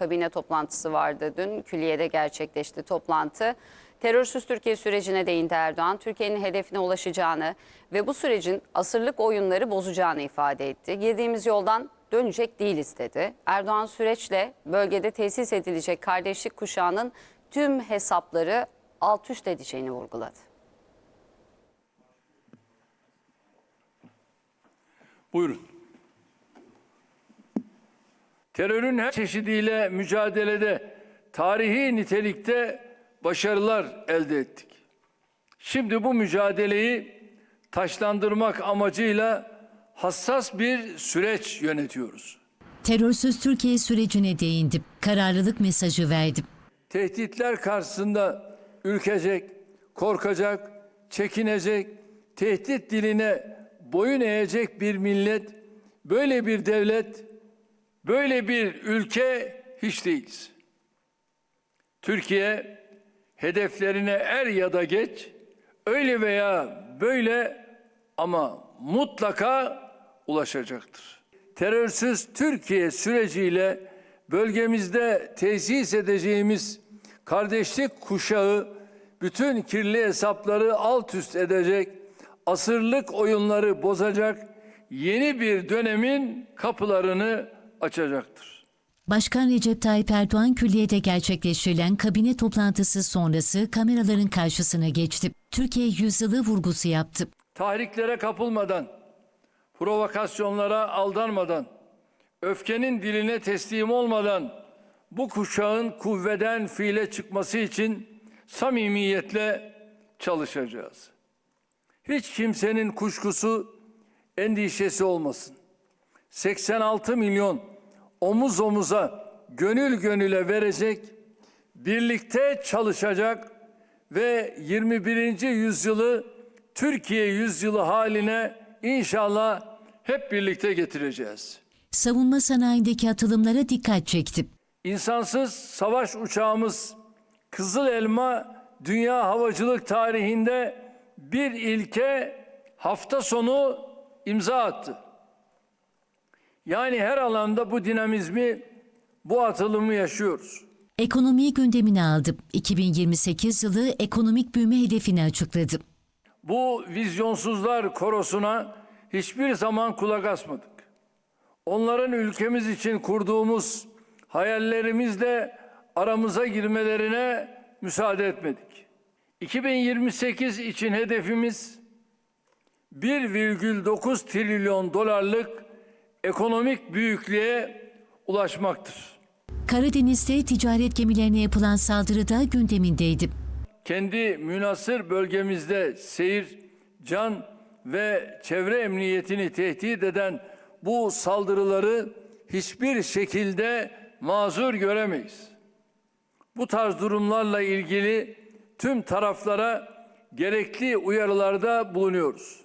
kabine toplantısı vardı dün. Külliyede gerçekleşti toplantı. Terörsüz Türkiye sürecine değindi Erdoğan. Türkiye'nin hedefine ulaşacağını ve bu sürecin asırlık oyunları bozacağını ifade etti. Girdiğimiz yoldan dönecek değiliz dedi. Erdoğan süreçle bölgede tesis edilecek kardeşlik kuşağının tüm hesapları alt üst edeceğini vurguladı. Buyurun. Terörün her çeşidiyle mücadelede tarihi nitelikte başarılar elde ettik. Şimdi bu mücadeleyi taşlandırmak amacıyla hassas bir süreç yönetiyoruz. Terörsüz Türkiye sürecine değindim. Kararlılık mesajı verdim. Tehditler karşısında ürkecek, korkacak, çekinecek, tehdit diline boyun eğecek bir millet, böyle bir devlet, böyle bir ülke hiç değiliz. Türkiye hedeflerine er ya da geç, öyle veya böyle ama mutlaka ulaşacaktır. Terörsüz Türkiye süreciyle bölgemizde tesis edeceğimiz kardeşlik kuşağı bütün kirli hesapları alt üst edecek, asırlık oyunları bozacak yeni bir dönemin kapılarını açacaktır. Başkan Recep Tayyip Erdoğan külliyede gerçekleştirilen kabine toplantısı sonrası kameraların karşısına geçti. Türkiye yüzyılı vurgusu yaptı. tahriklere kapılmadan, provokasyonlara aldanmadan, öfkenin diline teslim olmadan bu kuşağın kuvveden fiile çıkması için samimiyetle çalışacağız. Hiç kimsenin kuşkusu, endişesi olmasın. 86 milyon omuz omuza, gönül gönüle verecek, birlikte çalışacak ve 21. yüzyılı Türkiye yüzyılı haline inşallah hep birlikte getireceğiz. Savunma sanayindeki atılımlara dikkat çekti. İnsansız savaş uçağımız Kızıl Elma dünya havacılık tarihinde bir ilke hafta sonu imza attı. Yani her alanda bu dinamizmi, bu atılımı yaşıyoruz. Ekonomiyi gündemine aldı. 2028 yılı ekonomik büyüme hedefini açıkladı. Bu vizyonsuzlar korosuna hiçbir zaman kulak asmadık. Onların ülkemiz için kurduğumuz hayallerimizle aramıza girmelerine müsaade etmedik. 2028 için hedefimiz 1,9 trilyon dolarlık ekonomik büyüklüğe ulaşmaktır. Karadeniz'de ticaret gemilerine yapılan saldırı da gündemindeydi. kendi münasır bölgemizde seyir, can ve çevre emniyetini tehdit eden bu saldırıları hiçbir şekilde mazur göremeyiz. Bu tarz durumlarla ilgili tüm taraflara gerekli uyarılarda bulunuyoruz.